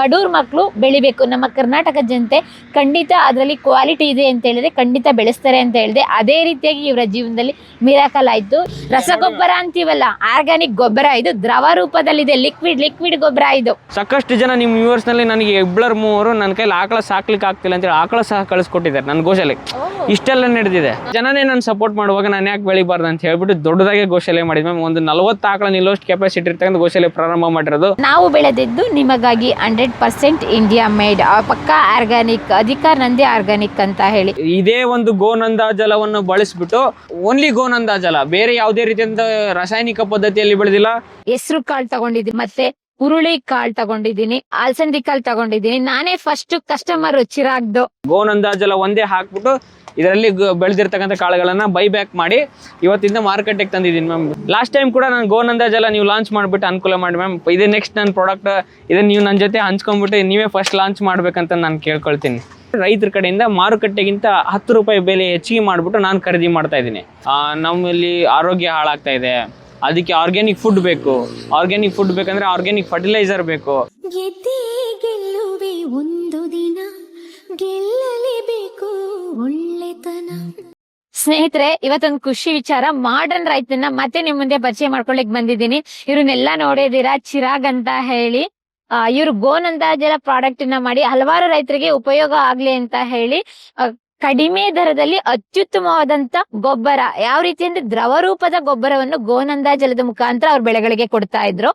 ಬಡವ್ರ ಮಕ್ಕಳು ಬೆಳಿಬೇಕು. ನಮ್ಮ ಕರ್ನಾಟಕ ಜನತೆ ಖಂಡಿತ ಅದರಲ್ಲಿ ಕ್ವಾಲಿಟಿ ಇದೆ ಅಂತ ಹೇಳಿದ್ರೆ ಖಂಡಿತ ಬೆಳೆಸ್ತಾರೆ ಅಂತ ಹೇಳಿದೆ. ಅದೇ ರೀತಿಯಾಗಿ ಇವರ ಜೀವನದಲ್ಲಿ ಮಿರಾಕಲ್ ಆಯ್ತು. ರಸಗೊಬ್ಬರ ಅಂತೀವಲ್ಲ ಆರ್ಗ್ಯಾನಿಕ್ ಗೊಬ್ಬರ ಇದು ದ್ರವ ರೂಪದಲ್ಲಿದೆ ಲಿಕ್ವಿಡ್ ಲಿಕ್ವಿಡ್ ಗೊಬ್ಬರ ಇದು. ಸಾಕಷ್ಟು ಜನ ನಿಮ್ಮ ವ್ಯೂವರ್ಸ್ನಲ್ಲಿ ನನಗೆ ಇಬ್ಬಳರ್ ಮೂವರು ನನ್ನ ಕೈಲಿ ಆಕಳ ಸಾಕ್ಲಿಕ್ಕೆ ಆಗ್ತಿಲ್ಲ ಅಂತೇಳಿ ಆಕಳ ಸಹ ಕಳಿಸ್ಕೊಟ್ಟಿದ್ದಾರೆ ನನ್ನ ಗೋಶಾಲೆ ಇಷ್ಟೆಲ್ಲ ನಡೆದಿದೆ. ಜನನೇ ನಾನು ಸಪೋರ್ಟ್ ಮಾಡುವಾಗ ನಾನು ಯಾಕೆ ಬೆಳಿಬಾರ್ದು ಅಂತ ಹೇಳ್ಬಿಟ್ಟು ದೊಡ್ಡದಾಗೆ ಗೋಶಾಲೆ ಮಾಡಿದ್ವಿ ಮ್ಯಾಮ್. ಒಂದು ನಲವತ್ತು ಆಕಳ ನಿಲ್ಲೋಷ್ಟು ಕೆಪಾಸಿಟಿ ಇರ್ತಕ್ಕಂಥ ಗೋಶಾಲೆ ಪ್ರಾರಂಭ ಮಾಡಿರೋದು. ನಾವು ಬೆಳೆದಿದ್ದು ನಿಮಗಾಗಿ ಹಂಡ್ರೆಡ್ ಪರ್ಸೆಂಟ್ ಇಂಡಿಯಾ ಮೇಡ್ ಪಕ್ಕಾ ಆರ್ಗ್ಯಾನಿಕ್ ಅಧಿಕ ನಂದಿ ಆರ್ಗ್ಯಾನಿಕ್ ಅಂತ ಹೇಳಿ. ಇದೇ ಒಂದು ಗೋನಂದ ಜಲವನ್ನು ಬಳಸಿಬಿಟ್ಟು ಓನ್ಲಿ ಗೋನಂದ ಜಲ ಬೇರೆ ಯಾವುದೇ ರೀತಿಯಿಂದ ರಾಸಾಯನಿಕ ಪದ್ಧತಿಯಲ್ಲಿ ಬೆಳೆದಿಲ್ಲ. ಹೆಸರು ಕಾಳು ತಗೊಂಡಿದ್ದೀನಿ ಮತ್ತೆ ಹುರುಳಿ ಕಾಳು ತಗೊಂಡಿದ್ದೀನಿ ಅಲಸಂದಿ ಕಾಳು ತಗೊಂಡಿದ್ದೀನಿ. ನಾನೇ ಫಸ್ಟ್ ಕಸ್ಟಮರ್ ಚಿರಾಗ್ದು. ಗೋನಂದ ಜಲ ಒಂದೇ ಹಾಕ್ಬಿಟ್ಟು ಇದರಲ್ಲಿ ಬೆಳೆದಿರ್ತಕ್ಕಂಥ ಕಾಳುಗಳನ್ನು ಬೈ ಬ್ಯಾಕ್ ಮಾಡಿ ಇವತ್ತಿಂದ ಮಾರ್ಕೆಟಿಗೆ ತಂದಿದ್ದೀನಿ ಮ್ಯಾಮ್ ಲಾಸ್ಟ್ ಟೈಮ್ ಕೂಡ ನಾನು ಗೋನಂದ ಜಲ ನೀವು ಲಾಂಚ್ ಮಾಡಿಬಿಟ್ಟು ಅನುಕೂಲ ಮಾಡಿ ಮ್ಯಾಮ್ ಇದೇ ನೆಕ್ಸ್ಟ್ ನನ್ನ ಪ್ರಾಡಕ್ಟ್ ಇದನ್ನು ನೀವು ನನ್ನ ಜೊತೆ ಹಂಚ್ಕೊಂಡ್ಬಿಟ್ಟು ನೀವೇ ಫಸ್ಟ್ ಲಾಂಚ್ ಮಾಡ್ಬೇಕಂತ ನಾನು ಕೇಳ್ಕೊಳ್ತೀನಿ. ರೈತರ ಕಡೆಯಿಂದ ಮಾರುಕಟ್ಟೆಗಿಂತ ಹತ್ತು ರೂಪಾಯಿ ಬೆಲೆ ಹೆಚ್ಚಿಗೆ ಮಾಡಿಬಿಟ್ಟು ನಾನು ಖರೀದಿ ಮಾಡ್ತಾ ಇದ್ದೀನಿ. ನಮ್ಮಲ್ಲಿ ಆರೋಗ್ಯ ಹಾಳಾಗ್ತಾ ಇದೆ. ಅದಕ್ಕೆ ಆರ್ಗ್ಯಾನಿಕ್ ಫುಡ್ ಬೇಕು. ಆರ್ಗ್ಯಾನಿಕ್ ಫುಡ್ ಬೇಕಂದ್ರೆ ಆರ್ಗ್ಯಾನಿಕ್ ಫರ್ಟಿಲೈಸರ್ ಬೇಕು. ಒಂದು ದಿನ. ಗೆಲ್ಲಲೇಬೇಕು ಒಳ್ಳೆತನ. ಸ್ನೇಹಿತರೆ, ಇವತ್ತೊಂದು ಖುಷಿ ವಿಚಾರ. ಮಾಡರ್ನ್ ರೈತನ ಮತ್ತೆ ನಿಮ್ ಮುಂದೆ ಪರಿಚಯ ಮಾಡ್ಕೊಳ್ಳಿಕ್ ಬಂದಿದ್ದೀನಿ. ಇವ್ರನ್ನೆಲ್ಲ ನೋಡಿದೀರಾ ಚಿರಾಗ್ ಅಂತ ಹೇಳಿ. ಇವ್ರು ಗೋನಂದಾಜಲ ಪ್ರಾಡಕ್ಟ್ನ ಮಾಡಿ ಹಲವಾರು ರೈತರಿಗೆ ಉಪಯೋಗ ಆಗ್ಲಿ ಅಂತ ಹೇಳಿ ಕಡಿಮೆ ದರದಲ್ಲಿ ಅತ್ಯುತ್ತಮವಾದಂತ ಗೊಬ್ಬರ. ಯಾವ ರೀತಿ ಅಂದ್ರೆ ದ್ರವ ರೂಪದ ಗೊಬ್ಬರವನ್ನು ಗೋನಂದಾಜಲದ ಮುಖಾಂತರ ಅವ್ರ ಬೆಳೆಗಳಿಗೆ ಕೊಡ್ತಾ ಇದ್ರು.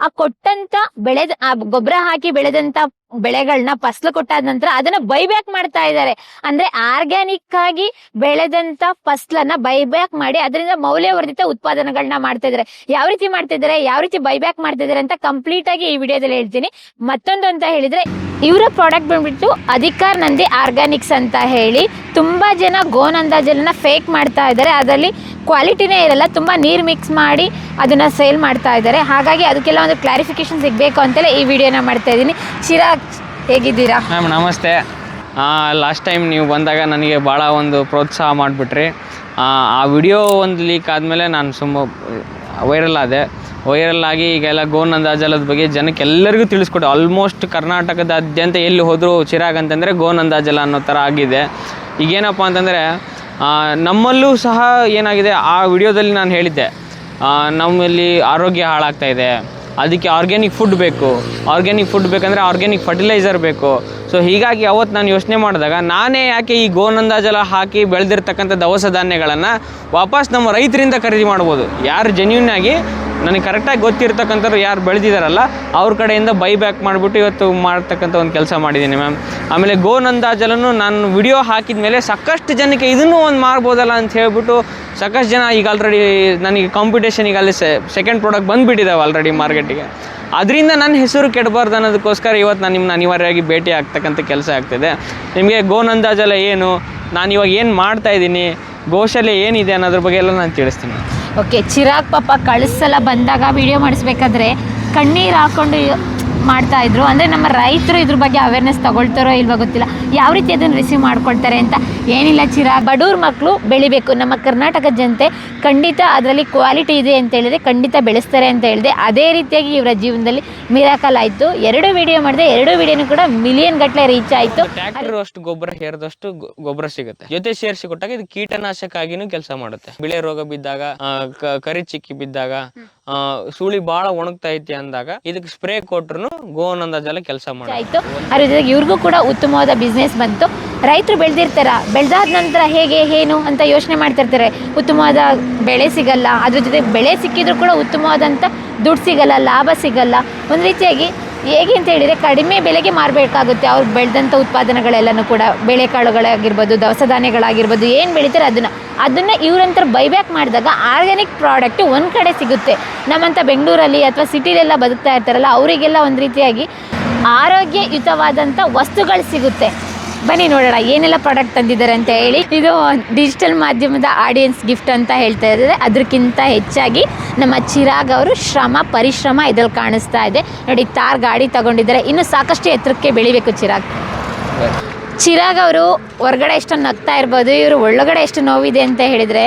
ಆ ಕೊಟ್ಟಂತ ಬೆಳೆದ, ಆ ಗೊಬ್ಬರ ಹಾಕಿ ಬೆಳೆದಂತ ಬೆಳೆಗಳನ್ನ ಫಸಲು ಕೊಟ್ಟಾದ ನಂತರ ಅದನ್ನ ಬೈಬ್ಯಾಕ್ ಮಾಡ್ತಾ ಇದ್ದಾರೆ ಅಂದ್ರೆ ಆರ್ಗ್ಯಾನಿಕ್ ಆಗಿ ಬೆಳೆದಂತ ಫಸ್ಲನ್ನ ಬೈಬ್ಯಾಕ್ ಮಾಡಿ ಅದರಿಂದ ಮೌಲ್ಯವರ್ಧಿತ ಉತ್ಪಾದನೆಗಳನ್ನ ಮಾಡ್ತಾ ಇದಾರೆ. ಯಾವ ರೀತಿ ಮಾಡ್ತಾ ಇದ್ದಾರೆ ಯಾವ ರೀತಿ ಬೈಬ್ಯಾಕ್ ಮಾಡ್ತಾ ಇದಾರೆ ಅಂತ ಕಂಪ್ಲೀಟ್ ಆಗಿ ಈ ವಿಡಿಯೋದಲ್ಲಿ ಹೇಳ್ತೀನಿ. ಮತ್ತೊಂದು ಅಂತ ಹೇಳಿದ್ರೆ ಇವರ ಪ್ರಾಡಕ್ಟ್ ಬಂದ್ಬಿಟ್ಟು ಅಧಿಕಾರ್ ನಂದಿ ಆರ್ಗ್ಯಾನಿಕ್ಸ್ ಅಂತ ಹೇಳಿ ತುಂಬ ಜನ ಗೋನಂದಾಜಲನ್ನ ಫೇಕ್ ಮಾಡ್ತಾ ಇದ್ದಾರೆ. ಅದರಲ್ಲಿ ಕ್ವಾಲಿಟಿನೇ ಇರಲ್ಲ, ತುಂಬ ನೀರು ಮಿಕ್ಸ್ ಮಾಡಿ ಅದನ್ನು ಸೇಲ್ ಮಾಡ್ತಾ ಇದ್ದಾರೆ. ಹಾಗಾಗಿ ಅದಕ್ಕೆಲ್ಲ ಒಂದು ಕ್ಲಾರಿಫಿಕೇಶನ್ ಸಿಗಬೇಕು ಅಂತಲೇ ಈ ವಿಡಿಯೋನ ಮಾಡ್ತಾ ಇದ್ದೀನಿ. ಚಿರಾಗ್ ಹೇಗಿದ್ದೀರಾ? ಮ್ಯಾಮ್ ನಮಸ್ತೆ. ಲಾಸ್ಟ್ ಟೈಮ್ ನೀವು ಬಂದಾಗ ನನಗೆ ಭಾಳ ಒಂದು ಪ್ರೋತ್ಸಾಹ ಮಾಡಿಬಿಟ್ರಿ. ಆ ವಿಡಿಯೋ ಒಂದು ಲೀಕ್ ಆದಮೇಲೆ ನಾನು ಸುಮ್ಮ ವೈರಲ್ ಆದೆ. ವೈರಲ್ ಆಗಿ ಈಗೆಲ್ಲ ಅಂದಾಜಾಲದ ಬಗ್ಗೆ ಜನಕ್ಕೆ ಎಲ್ಲರಿಗೂ ತಿಳಿಸ್ಕೊಡು. ಆಲ್ಮೋಸ್ಟ್ ಕರ್ನಾಟಕದಾದ್ಯಂತ ಎಲ್ಲಿ ಹೋದರೂ ಚಿರಾಗ್ ಅಂತಂದರೆ ಗೋನಂದಾಜಲ ಅನ್ನೋ ಥರ ಆಗಿದೆ. ಈಗೇನಪ್ಪ ಅಂತಂದರೆ ನಮ್ಮಲ್ಲೂ ಸಹ ಏನಾಗಿದೆ, ಆ ವಿಡಿಯೋದಲ್ಲಿ ನಾನು ಹೇಳಿದ್ದೆ. ನಮ್ಮಲ್ಲಿ ಆರೋಗ್ಯ ಹಾಳಾಗ್ತಾ ಇದೆ. ಅದಕ್ಕೆ ಆರ್ಗ್ಯಾನಿಕ್ ಫುಡ್ ಬೇಕು. ಆರ್ಗ್ಯಾನಿಕ್ ಫುಡ್ ಬೇಕಂದರೆ ಆರ್ಗ್ಯಾನಿಕ್ ಫರ್ಟಿಲೈಸರ್ ಬೇಕು. ಸೊ ಹೀಗಾಗಿ ಅವತ್ತು ನಾನು ಯೋಚನೆ ಮಾಡಿದಾಗ, ನಾನೇ ಯಾಕೆ ಈ ಗೋನಂದಾಜಲ ಹಾಕಿ ಬೆಳೆದಿರ್ತಕ್ಕಂಥ ದವಸ ಧಾನ್ಯಗಳನ್ನು ವಾಪಸ್ ನಮ್ಮ ರೈತರಿಂದ ಖರೀದಿ ಮಾಡ್ಬೋದು. ಯಾರು ಜೆನ್ಯೂನ್ ಆಗಿ ನನಗೆ ಕರೆಕ್ಟಾಗಿ ಗೊತ್ತಿರ್ತಕ್ಕಂಥವ್ರು ಯಾರು ಬೆಳೆದಿದ್ದಾರಲ್ಲ, ಅವ್ರ ಕಡೆಯಿಂದ ಬೈ ಬ್ಯಾಕ್ ಮಾಡಿಬಿಟ್ಟು ಇವತ್ತು ಮಾಡ್ತಕ್ಕಂಥ ಒಂದು ಕೆಲಸ ಮಾಡಿದ್ದೀನಿ ಮ್ಯಾಮ್ ಆಮೇಲೆ ಗೋನಂದಾಜಲನ್ನು ನಾನು ವಿಡಿಯೋ ಹಾಕಿದ ಮೇಲೆ ಸಾಕಷ್ಟು ಜನಕ್ಕೆ ಇದನ್ನೂ ಒಂದು ಮಾರ್ಬೋದಲ್ಲ ಅಂತ ಹೇಳ್ಬಿಟ್ಟು ಸಾಕಷ್ಟು ಜನ ಈಗ ಆಲ್ರೆಡಿ ನನಗೆ ಕಾಂಪಿಟೇಷನ್ ಈಗ ಅಲ್ಲಿ ಸೆಕೆಂಡ್ ಪ್ರಾಡಕ್ಟ್ ಬಂದುಬಿಟ್ಟಿದ್ದಾವೆ ಆಲ್ರೆಡಿ ಮಾರ್ಕೆಟಿಗೆ ಅದರಿಂದ ನನ್ನ ಹೆಸರು ಕೆಡಬಾರ್ದು ಅನ್ನೋದಕ್ಕೋಸ್ಕರ ಇವತ್ತು ನಾನು ನಿಮ್ಮನ್ನ ಅನಿವಾರ್ಯವಾಗಿ ಭೇಟಿ ಆಗ್ತಕ್ಕಂಥ ಕೆಲಸ ಆಗ್ತಿದೆ. ನಿಮಗೆ ಗೋನಂದಾಜಲ ಏನು, ನಾನು ಇವಾಗ ಏನು ಮಾಡ್ತಾಯಿದ್ದೀನಿ ಗೋಶಾಲೆ ಏನಿದೆ ಅನ್ನೋದ್ರ ಬಗ್ಗೆ ಎಲ್ಲ ನಾನು ತಿಳಿಸ್ತೀನಿ. ಓಕೆ ಚಿರಾಗ್ ಪಾಪ ಕಳಿಸಲ್ಲ. ಬಂದಾಗ ವಿಡಿಯೋ ಮಾಡಿಸ್ಬೇಕಾದ್ರೆ ಕಣ್ಣೀರು ಹಾಕೊಂಡು ಮಾಡ್ತಾ ಇದ್ರು. ಅಂದ್ರೆ ನಮ್ಮ ರೈತರು ಇದ್ರ ಬಗ್ಗೆ ಅವೇರ್ನೆಸ್ ತಗೊಳ್ತಾರೋ ಇಲ್ವೋ ಗೊತ್ತಿಲ್ಲ. ಯಾವ ರೀತಿ ಅದನ್ನು ರಿಸೀವ್ ಮಾಡ್ಕೊಳ್ತಾರೆ ಅಂತ ಏನಿಲ್ಲ ಚಿರ. ಬಡವ್ರ ಮಕ್ಕಳು ಬೆಳಿಬೇಕು. ನಮ್ಮ ಕರ್ನಾಟಕ ಜನತೆ ಖಂಡಿತ ಅದರಲ್ಲಿ ಕ್ವಾಲಿಟಿ ಇದೆ ಅಂತ ಹೇಳಿದ್ರೆ ಖಂಡಿತ ಬೆಳೆಸ್ತಾರೆ ಅಂತ ಹೇಳಿದೆ. ಅದೇ ರೀತಿಯಾಗಿ ಇವರ ಜೀವನದಲ್ಲಿ ಮಿರಾಕಲ್ ಆಯ್ತು. ಎರಡು ವಿಡಿಯೋ ಮಾಡಿದೆ. ಎರಡು ವಿಡಿಯೋನು ಕೂಡ ಮಿಲಿಯನ್ ಗಟ್ಟಲೆ ರೀಚ್ ಆಯ್ತು. ಟ್ರ್ಯಾಕ್ಟರ್ ಅಷ್ಟು ಗೊಬ್ಬರ ಹೇರದಷ್ಟು ಗೊಬ್ಬರ ಸಿಗುತ್ತೆ. ಜೊತೆ ಸೇರಿಸಿ ಕೊಟ್ಟಾಗ ಇದು ಕೀಟನಾಶಕ ಆಗಿನೂ ಕೆಲಸ ಮಾಡುತ್ತೆ. ಬಿಳೆ ರೋಗ ಬಿದ್ದಾಗ ಕರಿ ಚಿಕ್ಕಿ ಬಿದ್ದಾಗ ಸುಳಿ ಬಹಳ ಒಣಗ್ತಾ ಐತಿ ಅಂದಾಗ ಇದಕ್ಕೆ ಸ್ಪ್ರೇ ಕೊಟ್ರು ಗೋನಂದ ಕೆಲಸ ಆಯ್ತು. ಅದ್ರ ಜೊತೆಗೆ ಇವ್ರಿಗೂ ಕೂಡ ಉತ್ತಮವಾದ ಬಿಸ್ನೆಸ್ ಬಂತು. ರೈತರು ಬೆಳೆದಿರ್ತಾರ. ಬೆಳೆದಾದ ನಂತರ ಹೇಗೆ, ಏನು ಅಂತ ಯೋಚನೆ ಮಾಡ್ತಿರ್ತಾರೆ. ಉತ್ತಮವಾದ ಬೆಳೆ ಸಿಗಲ್ಲ. ಅದ್ರ ಜೊತೆ ಬೆಳೆ ಸಿಕ್ಕಿದ್ರು ಕೂಡ ಉತ್ತಮವಾದಂತ ದುಡ್ಡು ಸಿಗಲ್ಲ, ಲಾಭ ಸಿಗಲ್ಲ. ಒಂದು ರೀತಿಯಾಗಿ ಹೇಗೆ ಅಂತ ಹೇಳಿದರೆ ಕಡಿಮೆ ಬೆಲೆಗೆ ಮಾರಬೇಕಾಗುತ್ತೆ. ಅವ್ರು ಬೆಳೆದಂಥ ಉತ್ಪಾದನೆಗಳೆಲ್ಲನೂ ಕೂಡ, ಬೇಳೆಕಾಳುಗಳಾಗಿರ್ಬೋದು ದವಸ ಧಾನ್ಯಗಳಾಗಿರ್ಬೋದು ಏನು ಬೆಳೀತಾರೆ ಅದನ್ನು. ಅದನ್ನು ಇವರಂತರ ಬೈಬ್ಯಾಕ್ ಮಾಡಿದಾಗ ಆರ್ಗ್ಯಾನಿಕ್ ಪ್ರಾಡಕ್ಟ್ ಒಂದು ಕಡೆ ಸಿಗುತ್ತೆ. ನಮ್ಮಂಥ ಬೆಂಗಳೂರಲ್ಲಿ ಅಥವಾ ಸಿಟಿಲೆಲ್ಲ ಬದುಕ್ತಾ ಇರ್ತಾರಲ್ಲ, ಅವರಿಗೆಲ್ಲ ಒಂದು ರೀತಿಯಾಗಿ ಆರೋಗ್ಯಯುತವಾದಂಥ ವಸ್ತುಗಳು ಸಿಗುತ್ತೆ. ಬನ್ನಿ ನೋಡೋಣ, ಏನೆಲ್ಲ ಪ್ರಾಡಕ್ಟ್ ತಂದಿದ್ದಾರೆ ಅಂತ ಹೇಳಿ. ಇದು ಡಿಜಿಟಲ್ ಮಾಧ್ಯಮದ ಆಡಿಯನ್ಸ್ ಗಿಫ್ಟ್ ಅಂತ ಹೇಳ್ತಾ ಇದ್ದಾರೆ. ಅದಕ್ಕಿಂತ ಹೆಚ್ಚಾಗಿ ನಮ್ಮ ಚಿರಾಗ್ ಅವರು ಶ್ರಮ, ಪರಿಶ್ರಮ ಇದ್ರಲ್ಲಿ ಕಾಣಿಸ್ತಾ ಇದೆ. ನೋಡಿ, ತಾರ್ ಗಾಡಿ ತಗೊಂಡಿದ್ದಾರೆ. ಇನ್ನು ಸಾಕಷ್ಟು ಎತ್ತರಕ್ಕೆ ಬೆಳಿಬೇಕು ಚಿರಾಗ್. ಚಿರಾಗ್ ಅವರು ಹೊರಗಡೆ ಎಷ್ಟು ನಗ್ತಾ ಇರ್ಬೋದು, ಇವರು ಒಳಗಡೆ ಎಷ್ಟು ನೋವಿದೆ ಅಂತ ಹೇಳಿದರೆ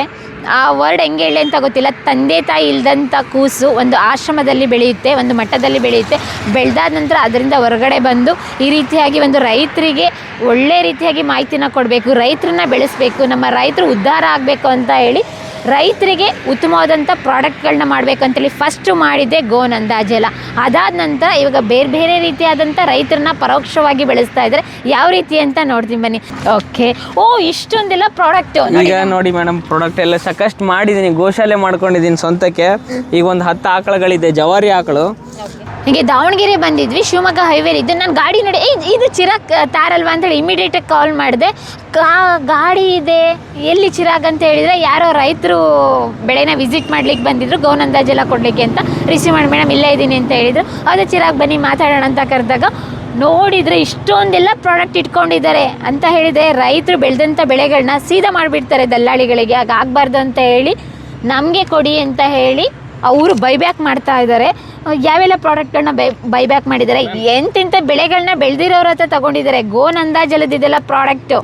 ಆ ವರ್ಡ್ ಹೆಂಗೆ ಹೇಳಿ ಅಂತ ಗೊತ್ತಿಲ್ಲ. ತಂದೆ ತಾಯಿ ಇಲ್ಲದಂಥ ಕೂಸು ಒಂದು ಆಶ್ರಮದಲ್ಲಿ ಬೆಳೆಯುತ್ತೆ, ಒಂದು ಮಟ್ಟದಲ್ಲಿ ಬೆಳೆಯುತ್ತೆ. ಬೆಳೆದಾದ ನಂತರ ಅದರಿಂದ ಹೊರಗಡೆ ಬಂದು ಈ ರೀತಿಯಾಗಿ ಒಂದು ರೈತರಿಗೆ ಒಳ್ಳೆ ರೀತಿಯಾಗಿ ಮಾಹಿತಿನ ಕೊಡಬೇಕು, ರೈತರನ್ನ ಬೆಳೆಸಬೇಕು, ನಮ್ಮ ರೈತರು ಉದ್ಧಾರ ಆಗಬೇಕು ಅಂತ ಹೇಳಿ ರೈತರಿಗೆ ಉತ್ತಮವಾದಂಥ ಪ್ರಾಡಕ್ಟ್ಗಳನ್ನ ಮಾಡಬೇಕಂತೇಳಿ ಫಸ್ಟು ಮಾಡಿದ್ದೆ ಗೋನಂದ ಜಲ. ಅದಾದ ನಂತರ ಇವಾಗ ಬೇರೆ ಬೇರೆ ರೀತಿಯಾದಂಥ ರೈತರನ್ನ ಪರೋಕ್ಷವಾಗಿ ಬೆಳೆಸ್ತಾ ಇದ್ದಾರೆ. ಯಾವ ರೀತಿ ಅಂತ ನೋಡ್ತೀನಿ ಬನ್ನಿ. ಓಕೆ ಓ ಇಷ್ಟೊಂದೆಲ್ಲ ಪ್ರಾಡಕ್ಟ್ ಈಗ ನೋಡಿ ಮೇಡಮ್ ಪ್ರಾಡಕ್ಟ್ ಎಲ್ಲ ಸಾಕಷ್ಟು ಮಾಡಿದ್ದೀನಿ ಗೋಶಾಲೆ ಮಾಡ್ಕೊಂಡಿದ್ದೀನಿ ಸ್ವಂತಕ್ಕೆ. ಈಗ ಒಂದು ಹತ್ತು ಆಕಳುಗಳಿದೆ ಜವಾರಿ ಆಕಳು. ಹೀಗೆ ದಾವಣಗೆರೆ ಬಂದಿದ್ವಿ, ಶಿವಮೊಗ್ಗ ಹೈವೇ ಇದ್ದು. ನಾನು ಗಾಡಿ ನೋಡಿ, ಏ, ಇದು ಚಿರಾಗ್ ತಾರಲ್ವಾ ಅಂತೇಳಿ ಇಮಿಡಿಯೇಟಾಗಿ ಕಾಲ್ ಮಾಡಿದೆ. ಕಾ, ಗಾಡಿ ಇದೆ, ಎಲ್ಲಿ ಚಿರಾಗ್ ಅಂತ ಹೇಳಿದರೆ ಯಾರೋ ರೈತರು ಬೆಳೆನ ವಿಸಿಟ್ ಮಾಡ್ಲಿಕ್ಕೆ ಬಂದಿದ್ರು ಗೌನ್ ಅಂದಾಜೆಲ್ಲ ಕೊಡಲಿಕ್ಕೆ ಅಂತ. ರಿಸೀವ್ ಮಾಡಿ, ಮೇಡಮ್, ಇಲ್ಲೇ ಇದ್ದೀನಿ ಅಂತ ಹೇಳಿದರು. ಅದೇ ಚಿರಾಗ್ ಬನ್ನಿ, ಮಾತಾಡೋಣ ಅಂತ ಕರೆದಾಗ, ನೋಡಿದರೆ ಇಷ್ಟೊಂದೆಲ್ಲ ಪ್ರಾಡಕ್ಟ್ ಇಟ್ಕೊಂಡಿದ್ದಾರೆ ಅಂತ ಹೇಳಿದರೆ ರೈತರು ಬೆಳೆದಂಥ ಬೆಳೆಗಳನ್ನ ಸೀದಾ ಮಾಡಿಬಿಡ್ತಾರೆ ದಲ್ಲಾಳಿಗಳಿಗೆ. ಆಗ ಆಗಬಾರ್ದು ಅಂತ ಹೇಳಿ, ನಮಗೆ ಕೊಡಿ ಅಂತ ಹೇಳಿ ಅವರು ಬೈಬ್ಯಾಕ್ ಮಾಡ್ತಾ ಇದ್ದಾರೆ ಯಾವೆಲ್ಲ ಪ್ರಾಡಕ್ಟ್ಗಳನ್ನ ಬೈ ಬೈಬ್ಯಾಕ್ ಮಾಡಿದ್ದಾರೆ? ಎಂತೆಂಥ ಬೆಳೆಗಳನ್ನ ಬೆಳೆದಿರೋರ ಹತ್ರ ತಗೊಂಡಿದ್ದಾರೆ. ಗೋನ್ ಅಂದಾಜಲ್ಲದಿದೆಲ್ಲ ಪ್ರಾಡಕ್ಟು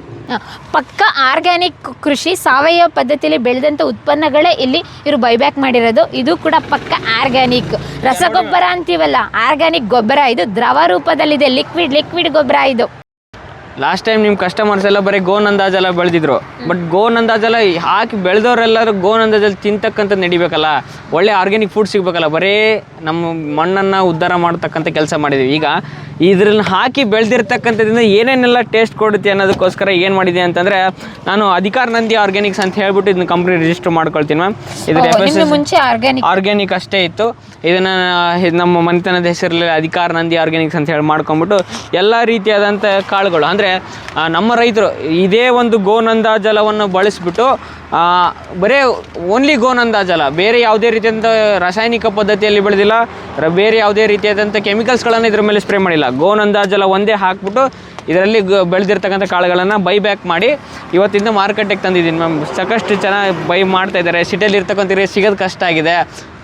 ಪಕ್ಕ ಆರ್ಗ್ಯಾನಿಕ್ ಕೃಷಿ, ಸಾವಯವ ಪದ್ಧತಿಯಲ್ಲಿ ಬೆಳೆದಂಥ ಉತ್ಪನ್ನಗಳೇ ಇಲ್ಲಿ ಇವರು ಬೈಬ್ಯಾಕ್ ಮಾಡಿರೋದು. ಇದು ಕೂಡ ಪಕ್ಕ ಆರ್ಗ್ಯಾನಿಕ್ ರಸಗೊಬ್ಬರ ಅಂತೀವಲ್ಲ ಆರ್ಗ್ಯಾನಿಕ್ ಗೊಬ್ಬರ. ಇದು ದ್ರವ ರೂಪದಲ್ಲಿದೆ. ಲಿಕ್ವಿಡ್ ಲಿಕ್ವಿಡ್ ಗೊಬ್ಬರ ಇದು. ಲಾಸ್ಟ್ ಟೈಮ್ ನಿಮ್ಮ ಕಸ್ಟಮರ್ಸ್ ಎಲ್ಲ ಬರೀ ಗೋನಂದಾಜಲ ಬೆಳೆದಿದ್ರು. ಬಟ್ ಗೋನಂದಾಜಲ ಹಾಕಿ ಬೆಳೆದವರೆಲ್ಲರೂ ಅಂದಾಜಲ್ಲಿ ತಿಂತಕ್ಕಂಥದ್ದು ನಡಿಬೇಕಲ್ಲ. ಒಳ್ಳೆ ಆರ್ಗ್ಯಾನಿಕ್ ಫುಡ್ ಸಿಗಬೇಕಲ್ಲ. ಬರೀ ನಮ್ಮ ಮಣ್ಣನ್ನು ಉದ್ಧಾರ ಮಾಡ್ತಕ್ಕಂಥ ಕೆಲಸ ಮಾಡಿದ್ದೀವಿ ಈಗ ಇದ್ರನ್ನ ಹಾಕಿ ಬೆಳೆದಿರ್ತಕ್ಕಂಥದ್ರಿಂದ ಏನೇನೆಲ್ಲ ಟೇಸ್ಟ್ ಕೊಡುತ್ತೆ ಅನ್ನೋದಕ್ಕೋಸ್ಕರ ಏನು ಮಾಡಿದೆ ಅಂತಂದರೆ ನಾನು ಅಧಿಕಾರ ನಂದಿ ಆರ್ಗ್ಯಾನಿಕ್ಸ್ ಅಂತ ಹೇಳ್ಬಿಟ್ಟು ಇದನ್ನ ಕಂಪ್ನಿ ರಿಜಿಸ್ಟರ್ ಮಾಡ್ಕೊಳ್ತೀನಿ ಮ್ಯಾಮ್ ಇದ್ರ ಓ, ಮುಂಚೆ ಆರ್ಗ್ಯಾನಿಕ್ ಆರ್ಗ್ಯಾನಿಕ್ ಅಷ್ಟೇ ಇತ್ತು. ಇದನ್ನು ನಮ್ಮ ಮನೆತನದ ಹೆಸರಲ್ಲಿ ಅಧಿಕಾರ ನಂದಿ ಆರ್ಗ್ಯಾನಿಕ್ಸ್ ಅಂತ ಹೇಳಿ ಮಾಡ್ಕೊಂಬಿಟ್ಟು ಎಲ್ಲ ರೀತಿಯಾದಂಥ ಕಾಳುಗಳು ಅಂದರೆ ನಮ್ಮ ರೈತರು ಇದೇ ಒಂದು ಗೋನಂದ ಜಲವನ್ನು ಬಳಸಿಬಿಟ್ಟು ಬರೇ ಓನ್ಲಿ ಗೋನಂದ ಜಲ, ಬೇರೆ ಯಾವುದೇ ರೀತಿಯಾದಂಥ ರಾಸಾಯನಿಕ ಪದ್ಧತಿಯಲ್ಲಿ ಬೆಳೆದಿಲ್ಲ ಬೇರೆ ಯಾವುದೇ ರೀತಿಯಾದಂಥ ಕೆಮಿಕಲ್ಸ್ಗಳನ್ನು ಇದ್ರ ಮೇಲೆ ಸ್ಪ್ರೇ ಮಾಡಿಲ್ಲ. ಗೋನಂದ ಜಲ ಒಂದೇ ಹಾಕ್ಬಿಟ್ಟು ಇದರಲ್ಲಿ ಗ ಬೆಳೆದಿರ್ತಕ್ಕಂಥ ಕಾಳುಗಳನ್ನು ಬೈ ಬ್ಯಾಕ್ ಮಾಡಿ ಇವತ್ತಿಂದ ಮಾರುಕಟ್ಟೆಗೆ ತಂದಿದ್ದೀನಿ ಮ್ಯಾಮ್ ಸಾಕಷ್ಟು ಚೆನ್ನಾಗಿ ಬೈ ಮಾಡ್ತಾ ಇದ್ದಾರೆ. ಸಿಟಿಯಲ್ಲಿ ಇರ್ತಕ್ಕಂಥ ಸಿಗೋದು ಕಷ್ಟ ಆಗಿದೆ.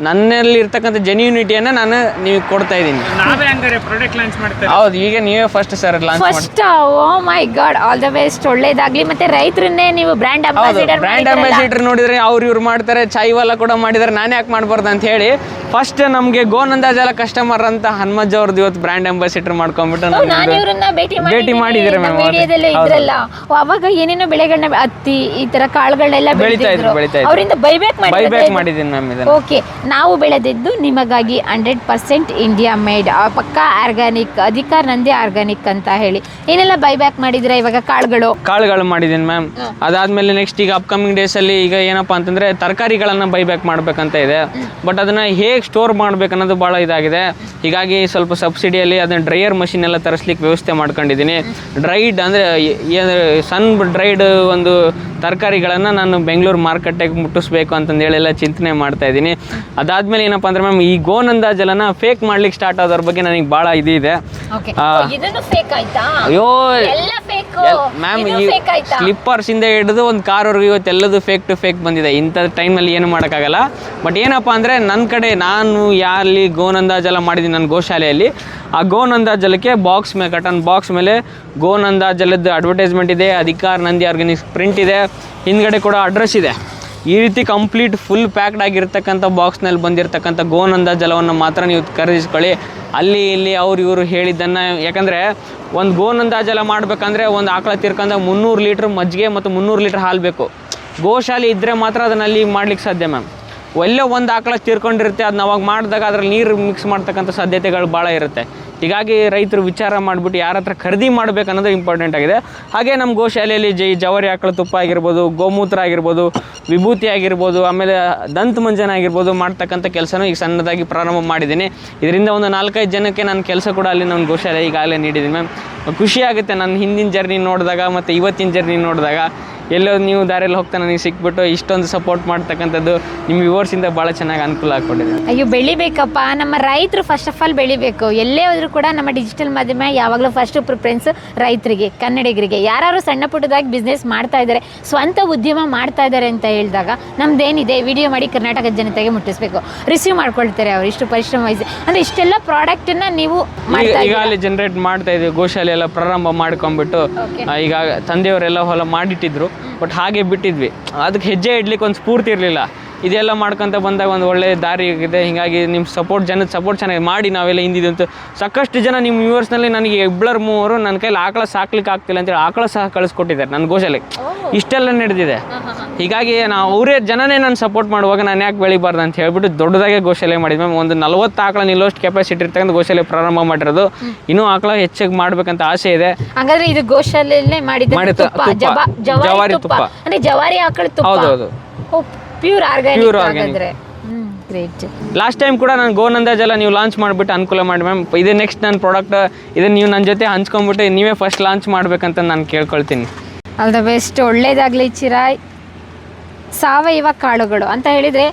ನನ್ನಲ್ಲಿ ಇರ್ತಕ್ಕಂಥ ಜೆನ್ಯೂನಿಟಿಯನ್ನು ನಾನು ನೀವು ಕೊಡ್ತಾ ಇದ್ದೀನಿ. ನಾವೇ ಹಂಗಾರೆ ಪ್ರಾಡಕ್ಟ್ ಲಾಂಚ್ ಮಾಡ್ತಾರೆ ಹೌದು ಈಗ ನೀವೇ first sir launch first oh my god all the best ಒಳ್ಳೇದಾಗ್ಲಿ. ಮತ್ತೆ ರೈತರನ್ನೇ ನೀವು ಬ್ರ್ಯಾಂಡ್ ಹೌದು ಅಂಬಾಸಿಡರ್ ಬ್ರ್ಯಾಂಡ್ ಅಂಬಾಸಿಡರ್ ನೋಡಿದ್ರೆ ಅವ್ರು ಇವ್ರು ಮಾಡ್ತಾರೆ ಚಾಯ್ವಾಲ ಕೂಡ ಮಾಡಿದ್ದಾರೆ ನಾನು ಯಾಕೆ ಮಾಡಬಾರ್ದು ಅಂತ ಹೇಳಿ ಫಸ್ಟ್ ನಮಗೆ ಗೋನಂದಾಜಲ ಕಸ್ಟಮರ್ ಅಂತ ಹನುಮಜ್ಜ ಅವ್ರದ್ದು ಇವತ್ತು ಬ್ರ್ಯಾಂಡ್ ಅಂಬಾಸಿಡರ್ ಮಾಡ್ಕೊಂಡ್ಬಿಟ್ಟು ನಾನು ನಾನು ಇವ್ರನ್ನ ಭೇಟಿ ವಿಡಿಯೋದಲ್ಲೇ ಇದ್ರಲ್ಲ ಅವಾಗ ಏನೇನೋ ಬೆಳೆಗಳನ್ನ ಹತ್ತಿ ಈ ತರ ಕಾಳುಗಳನ್ನೆಲ್ಲ ಬೆಳೀತಾ ಇದ್ರು, ಬೆಳೆದಿದ್ರು. ಬೆಳೀತಾ ಇದ್ರು. ಅವರಿಂದ ಬೈಬ್ಯಾಕ್ ಬೈ ಮಾಡಿ ಬ್ಯಾಕ್ ಮಾಡಿದ್ದೀನಿ ಮ್ಯಾಮ್ ಇದನ್ನು. ಓಕೆ ನಾವು ಬೆಳೆದಿದ್ದು ನಿಮಗಾಗಿ ಹಂಡ್ರೆಡ್ ಪರ್ಸೆಂಟ್ ಇಂಡಿಯಾ ಮೇಡ್ ಪಕ್ಕ ಆರ್ಗ್ಯಾನಿಕ್ ಅಧಿಕಾರ ನಂದೇ ಆರ್ಗ್ಯಾನಿಕ್ ಅಂತ ಹೇಳಿ. ಏನೆಲ್ಲ ಬೈಬ್ಯಾಕ್ ಮಾಡಿದ್ರೆ ಇವಾಗ ಕಾಳುಗಳು? ಕಾಳುಗಳು ಮಾಡಿದ್ದೀನಿ ಮ್ಯಾಮ್ ಅದಾದ್ಮೇಲೆ ನೆಕ್ಸ್ಟ್ ಈಗ ಅಪ್ಕಮಿಂಗ್ ಡೇಸ್ ಅಲ್ಲಿ ಈಗ ಏನಪ್ಪ ಅಂತಂದ್ರೆ ತರಕಾರಿಗಳನ್ನು ಬೈಬ್ಯಾಕ್ ಮಾಡ್ಬೇಕಂತ ಇದೆ. ಬಟ್ ಅದನ್ನ ಹೇಗೆ ಸ್ಟೋರ್ ಮಾಡ್ಬೇಕನ್ನೋದು ಬಹಳ ಇದಾಗಿದೆ. ಹೀಗಾಗಿ ಸ್ವಲ್ಪ ಸಬ್ಸಿಡಿಯಲ್ಲಿ ಅದನ್ನ ಡ್ರೈಯರ್ ಮಷಿನ್ ಎಲ್ಲ ತರಿಸ್ಲಿಕ್ಕೆ ವ್ಯವಸ್ಥೆ ಮಾಡ್ಕೊಂಡಿದ್ದೀನಿ. ಡ್ರೈಡ್ ಅಂದರೆ ಸನ್ ಡ್ರೈಡ್ ಒಂದು ತರಕಾರಿಗಳನ್ನು ನಾನು ಬೆಂಗಳೂರು ಮಾರುಕಟ್ಟೆಗೆ ಮುಟ್ಟಿಸ್ಬೇಕು ಅಂತಂದು ಹೇಳಿ ಎಲ್ಲ ಚಿಂತನೆ ಮಾಡ್ತಾ ಇದ್ದೀನಿ. ಅದಾದಮೇಲೆ ಏನಪ್ಪ ಅಂದರೆ ಮ್ಯಾಮ್ ಈ ಗೋನಂದ ಜಲನ ಫೇಕ್ ಮಾಡ್ಲಿಕ್ಕೆ ಸ್ಟಾರ್ಟ್ ಆದವ್ರ ಬಗ್ಗೆ ನನಗೆ ಭಾಳ ಇದಿದೆ ಅಯ್ಯೋ ಮ್ಯಾಮ್ ಇದು ಈ ಫೇಕ್ ಆಯ್ತಾ? ಸ್ಲಿಪ್ಪರ್ಸ್ ಇಂದ ಹಿಡಿದು ಒಂದು ಕಾರ್ವರೆಗೂ ಇವತ್ತೆಲ್ಲದು ಫೇಕ್ ಟು ಫೇಕ್ ಬಂದಿದೆ. ಇಂಥ ಟೈಮಲ್ಲಿ ಏನು ಮಾಡೋಕ್ಕಾಗಲ್ಲ. ಬಟ್ ಏನಪ್ಪ ಅಂದರೆ ನನ್ನ ಕಡೆ ನಾನು ಯಾರಲ್ಲಿ ಗೋನಂದ ಜಲ ಮಾಡಿದ್ದೀನಿ ನನ್ನ ಗೋಶಾಲೆಯಲ್ಲಿ ಆ ಗೋನಂದ ಜಲಕ್ಕೆ ಬಾಕ್ಸ್ ಮೇಲೆ ಕಟನ್ ಬಾಕ್ಸ್ ಮೇಲೆ ಜಲದ ಅಡ್ವರ್ಟೈಸ್ಮೆಂಟ್ ಇದೆ, ಅಧಿಕಾರ ನಂದಿ ಆರ್ಗ್ಯಾನಿಕ್ಸ್ ಪ್ರಿಂಟ್ ಇದೆ, ಹಿಂದ್ಗಡೆ ಕೂಡ ಅಡ್ರೆಸ್ ಇದೆ. ಈ ರೀತಿ ಕಂಪ್ಲೀಟ್ ಫುಲ್ ಪ್ಯಾಕ್ಡ್ ಆಗಿರ್ತಕ್ಕಂಥ ಬಾಕ್ಸ್ನಲ್ಲಿ ಬಂದಿರತಕ್ಕಂಥ ಗೋನಂದ ಜಲವನ್ನು ಮಾತ್ರ ನೀವು ಖರೀದಿಸ್ಕೊಳ್ಳಿ. ಅಲ್ಲಿ ಇಲ್ಲಿ ಅವ್ರು ಇವರು ಹೇಳಿದ್ದನ್ನು, ಯಾಕಂದರೆ ಒಂದು ಗೋನಂದ ಜಲ ಮಾಡಬೇಕಂದ್ರೆ ಒಂದು ಆಕಳ ತೀರ್ಕೊಂಡಾಗ ಮುನ್ನೂರು ಲೀಟ್ರ್ ಮಜ್ಜಿಗೆ ಮತ್ತು ಮುನ್ನೂರು ಲೀಟ್ರ್ ಹಾಲು ಬೇಕು. ಗೋಶಾಲೆ ಇದ್ದರೆ ಮಾತ್ರ ಅದನ್ನು ಅಲ್ಲಿ ಮಾಡ್ಲಿಕ್ಕೆ ಸಾಧ್ಯ ಮ್ಯಾಮ್. ಒಳ್ಳೆ ಒಂದು ಆಕಳ ತೀರ್ಕೊಂಡಿರುತ್ತೆ ಅದನ್ನ ಅವಾಗ ಮಾಡಿದಾಗ ಅದರಲ್ಲಿ ನೀರು ಮಿಕ್ಸ್ ಮಾಡ್ತಕ್ಕಂಥ ಸಾಧ್ಯತೆಗಳು ಭಾಳ ಇರುತ್ತೆ. ಹೀಗಾಗಿ ರೈತರು ವಿಚಾರ ಮಾಡಿಬಿಟ್ಟು ಯಾರ ಹತ್ರ ಖರೀದಿ ಮಾಡಬೇಕು ಅನ್ನೋದು ಇಂಪಾರ್ಟೆಂಟ್ ಆಗಿದೆ. ಹಾಗೆ ನಮ್ಮ ಗೋಶಾಲೆಯಲ್ಲಿ ಜೈ ಜವರಿ ಆಕಳ ತುಪ್ಪ ಆಗಿರ್ಬೋದು, ಗೋಮೂತ್ರ ಆಗಿರ್ಬೋದು, ವಿಭೂತಿ ಆಗಿರ್ಬೋದು, ಆಮೇಲೆ ದಂತ ಮಂಜನ ಆಗಿರ್ಬೋದು ಮಾಡ್ತಕ್ಕಂಥ ಕೆಲಸನೂ ಈಗ ಸಣ್ಣದಾಗಿ ಪ್ರಾರಂಭ ಮಾಡಿದ್ದೀನಿ. ಇದರಿಂದ ಒಂದು ನಾಲ್ಕೈದು ಜನಕ್ಕೆ ನಾನು ಕೆಲಸ ಕೂಡ ಅಲ್ಲಿ ನಮ್ಮ ಗೋಶಾಲೆ ಈಗಾಗಲೇ ನೀಡಿದ್ದೀನಿ ಮ್ಯಾಮ್. ಖುಷಿ ಆಗುತ್ತೆ ನನ್ನ ಹಿಂದಿನ ಜರ್ನಿ ನೋಡಿದಾಗ ಮತ್ತು ಇವತ್ತಿನ ಜರ್ನಿ ನೋಡಿದಾಗ. ಎಲ್ಲೋ ನೀವು ದಾರಿಯಲ್ಲಿ ಹೋಗ್ತಾ ನನಗೆ ಸಿಕ್ಬಿಟ್ಟು ಇಷ್ಟೊಂದು ಸಪೋರ್ಟ್ ಮಾಡ್ತಕ್ಕಂಥದ್ದು ನಿಮ್ಮ ವ್ಯೂವರ್ಸಿಂದ ಭಾಳ ಚೆನ್ನಾಗಿ ಅನುಕೂಲ ಆಗ್ಕೊಂಡಿದೆ. ಅಯ್ಯೋ ಬೆಳಿಬೇಕಪ್ಪ. ನಮ್ಮ ರೈತರು ಫಸ್ಟ್ ಆಫ್ ಆಲ್ ಬೆಳಿಬೇಕು. ಎಲ್ಲೇ ಹೋದ್ರೂ ಕೂಡ ನಮ್ಮ ಡಿಜಿಟಲ್ ಮಾಧ್ಯಮ ಯಾವಾಗಲೂ ಫಸ್ಟ್ ಪ್ರಿಫರೆನ್ಸ್ ರೈತರಿಗೆ ಕನ್ನಡಿಗರಿಗೆ. ಯಾರು ಸಣ್ಣ ಪುಟ್ಟದಾಗಿ ಬಿಸ್ನೆಸ್ ಮಾಡ್ತಾ ಇದ್ದಾರೆ ಸ್ವಂತ ಉದ್ಯಮ ಮಾಡ್ತಾ ಇದ್ದಾರೆ ಅಂತ ಹೇಳಿದಾಗ ನಮ್ದೇನಿದೆ? ವಿಡಿಯೋ ಮಾಡಿ ಕರ್ನಾಟಕದ ಜನತೆಗೆ ಮುಟ್ಟಿಸ್ಬೇಕು. ರಿಸೀವ್ ಮಾಡ್ಕೊಳ್ತಾರೆ ಅವರು. ಇಷ್ಟು ಪರಿಶ್ರಮ ವಹಿಸಿ ಅಂದ್ರೆ ಇಷ್ಟೆಲ್ಲ ಪ್ರಾಡಕ್ಟನ್ನ ನೀವು ಈಗ. ಅಲ್ಲಿ ಜನರೇಟ್ ಮಾಡ್ತಾ ಇದ್ದೀವಿ. ಗೋಶಾಲೆ ಎಲ್ಲ ಪ್ರಾರಂಭ ಮಾಡ್ಕೊಂಡ್ಬಿಟ್ಟು ಈಗ ತಂದೆಯವರೆಲ್ಲ ಹೊಲ ಮಾಡಿಟ್ಟಿದ್ರು. ಬಟ್ ಹಾಗೆ ಬಿಟ್ಟಿದ್ವಿ. ಅದಕ್ಕೆ ಹೆಜ್ಜೆ ಇಡ್ಲಿಕ್ಕೆ ಒಂದು ಸ್ಫೂರ್ತಿ ಇರಲಿಲ್ಲ. ಇದೆಲ್ಲ ಮಾಡ್ಕೊಂತ ಬಂದಾಗ ಒಂದು ಒಳ್ಳೆ ದಾರಿ ಇದೆ ಹೀಗಾಗಿ ನಿಮ್ಮ ಸಪೋರ್ಟ್ ಜನದ ಸಪೋರ್ಟ್ ಚೆನ್ನಾಗಿ ಮಾಡಿ ನಾವೆಲ್ಲ ಹಿಂದಿದ್ದು ಅಂತ ಸಾಕಷ್ಟು ಜನ ನಿಮ್ಮ ವ್ಯೂವರ್ಸ್ನಲ್ಲಿ ನನಗೆ ಇಬ್ಬರು ಮೂವರು ನನ್ನ ಕೈಲಿ ಆಕಳ ಸಾಕ್ಲಿಕ್ಕೆ ಆಗ್ತಿಲ್ಲ ಅಂತೇಳಿ ಆಕಳ ಸಹ ಕಳಿಸ್ಕೊಟ್ಟಿದ್ದಾರೆ ನನ್ನ ಗೋಶಾಲೆಗೆ ಇಷ್ಟೆಲ್ಲ ನಡೆದಿದೆ. ಹೀಗಾಗಿ ನಾವು ಅವರೇ ಜನನೇ ನಾನು ಸಪೋರ್ಟ್ ಮಾಡುವಾಗ ನಾನು ಯಾಕೆ ಬೆಳಿಬಾರ್ದು ಅಂತ ಹೇಳ್ಬಿಟ್ಟು ದೊಡ್ಡದಾಗೆ ಗೋಶಾಲೆ ಮ್ಯಾಮ್ ಒಂದು ನಲವತ್ತು ಆಕಳ ನಿಲ್ಲೋಷ್ಟು ಕೆಪಾಸಿಟಿ ಇರ್ತಕ್ಕಂಥ ಗೋಶಾಲೆ ಪ್ರಾರಂಭ ಮಾಡಿರೋದು. ಇನ್ನೂ ಆಕಳ ಹೆಚ್ಚಾಗಿ ಮಾಡ್ಬೇಕಂತ ಆಸೆ ಇದೆ. ಹಾಗಾದ್ರೆ ಇದು ಗೋಶಾಲೆಯಲ್ಲೇ ಮಾಡಿದ್ದು ಮಾಡಿದ. ಜವಾರಿ ತುಪ್ಪ. ಅಂದ್ರೆ ಜವಾರಿ ಆಕಳ ತುಪ್ಪ. ಹೌದೌದು. Pure organic organic. ಹಾಗಾದ್ರೆ. ಹ್ಮ್ ಗ್ರೇಟ್ ಲಾಸ್ಟ್ ಟೈಮ್ ಕೂಡ ನಾನು ಗೋನಂದ ಜಲ ನೀವು ಲಾಂಚ್ ಮಾಡಿಬಿಟ್ಟು ಅನುಕೂಲ ಮಾಡಿ ಮ್ಯಾಮ್ ಇದೇ ನೆಕ್ಸ್ಟ್ ನನ್ನ ಪ್ರಾಡಕ್ಟ್ ಇದನ್ನು ನೀವು ನನ್ನ ಜೊತೆ ಹಂಚ್ಕೊಂಡ್ಬಿಟ್ಟು ನೀವೇ ಫಸ್ಟ್ ಲಾಂಚ್ ಮಾಡ್ಬೇಕಂತ ನಾನು ಕೇಳ್ಕೊಳ್ತೀನಿ. ಆಲ್ ದ ಬೆಸ್ಟ್ ಒಳ್ಳೇದಾಗ್ಲಿ ಚಿರಾಯ್. ಸಾವಯವ ಕಾಳುಗಳು ಅಂತ ಹೇಳಿದ್ರೆ